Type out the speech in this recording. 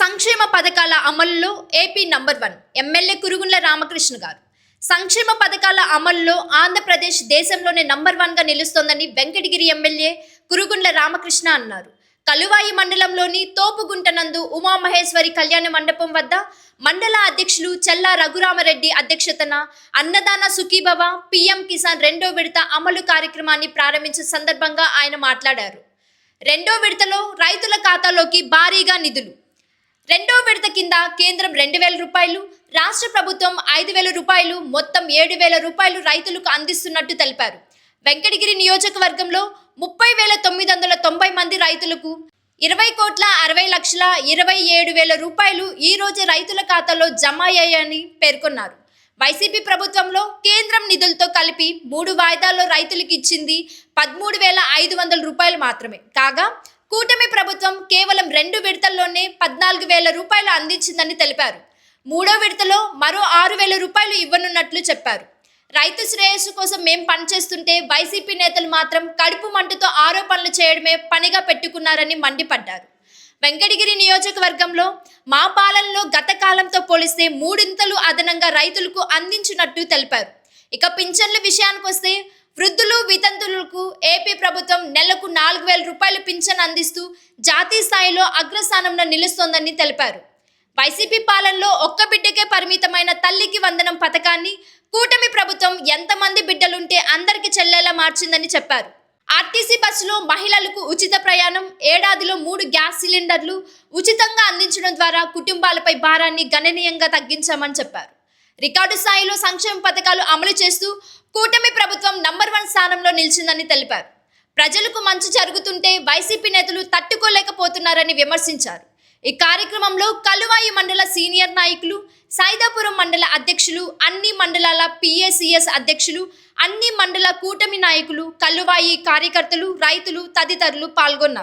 సంక్షేమ పథకాల అమలులో AP number one MLA Kurugundla Ramakrishna garu. సంక్షేమ పథకాల అమలులో ఆంధ్రప్రదేశ్ దేశంలోనే నంబర్ వన్గా నిలుస్తోందని వెంకటగిరి ఎమ్మెల్యే కురుగుండ్ల రామకృష్ణ అన్నారు. కలువాయి మండలంలోని తోపుగుంటనందు ఉమామహేశ్వరి కళ్యాణ మండపం వద్ద మండల అధ్యక్షులు చెల్లా రఘురామరెడ్డి అధ్యక్షతన అన్నదాన సుఖీభవ పిఎం కిసాన్ రెండో విడత అమలు కార్యక్రమాన్ని ప్రారంభించిన సందర్భంగా ఆయన మాట్లాడారు. రెండో విడతలో రైతుల ఖాతాలోకి భారీగా నిధులు రెండో విడత కింద కేంద్రం రెండు వేల రూపాయలు రాష్ట్ర ప్రభుత్వం ఐదు వేల రూపాయలు మొత్తం ఏడు వేల రూపాయలు రైతులకు అందిస్తున్నట్టు తెలిపారు. వెంకటగిరి నియోజకవర్గంలో ముప్పై వేల తొమ్మిది వందల తొంభై మంది రైతులకు ఇరవై కోట్ల అరవై లక్షల ఇరవై ఏడు వేల రూపాయలు ఈ రోజు రైతుల ఖాతాలో జమ అయ్యాయని పేర్కొన్నారు. వైసీపీ ప్రభుత్వంలో కేంద్రం నిధులతో కలిపి మూడు వాయిదాల్లో రైతులకు ఇచ్చింది పదమూడు వేల ఐదు వందల రూపాయలు మాత్రమే. కాగా కూటమి ప్రభుత్వం కేవలం రెండు విడతల్లోనే పద్నాలుగు వేల రూపాయలు అందించిందని తెలిపారు. మూడో విడతలో మరో ఆరు వేల రూపాయలు ఇవ్వనున్నట్లు చెప్పారు. రైతు శ్రేయస్సు కోసం మేం పనిచేస్తుంటే వైసీపీ నేతలు మాత్రం కడుపు మంటతో ఆరోపణలు చేయడమే పనిగా పెట్టుకున్నారని మండిపడ్డారు. వెంకటగిరి నియోజకవర్గంలో మా పాలనలో గత కాలంతో పోలిస్తే మూడింతలు అదనంగా రైతులకు అందించినట్టు తెలిపారు. ఇక పింఛన్ల విషయానికి వస్తే వృద్ధులు కార్మికులకు ఏపీ ప్రభుత్వం నెలకు నాలుగు వేల రూపాయలు పింఛన్ అందిస్తూ జాతీయ స్థాయిలో అగ్రస్థానంలో నిలుస్తోందని తెలిపారు. వైసీపీ పాలనలో ఒక్క బిడ్డకే పరిమితమైన తల్లికి వందనం పథకాన్ని కూటమి ప్రభుత్వం ఎంతమంది బిడ్డలుంటే అందరికి చెల్లేలా మార్చిందని చెప్పారు. ఆర్టీసీ బస్సులో మహిళలకు ఉచిత ప్రయాణం ఏడాదిలో మూడు గ్యాస్ సిలిండర్లు ఉచితంగా అందించడం ద్వారా కుటుంబాలపై భారాన్ని గణనీయంగా తగ్గించామని చెప్పారు. రికార్డు స్థాయిలో సంక్షేమ పథకాలు అమలు చేస్తూ కూటమి ప్రభుత్వం నంబర్ వన్ స్థానంలో నిలిచిందని తెలిపారు. ప్రజలకు మంచి జరుగుతుంటే వైసీపీ నేతలు తట్టుకోలేకపోతున్నారని విమర్శించారు. ఈ కార్యక్రమంలో కలువాయి మండల సీనియర్ నాయకులు సైదాపురం మండల అధ్యక్షులు అన్ని మండలాల పిఏసిఎస్ అధ్యక్షులు అన్ని మండల కూటమి నాయకులు కలువాయి కార్యకర్తలు రైతులు తదితరులు పాల్గొన్నారు.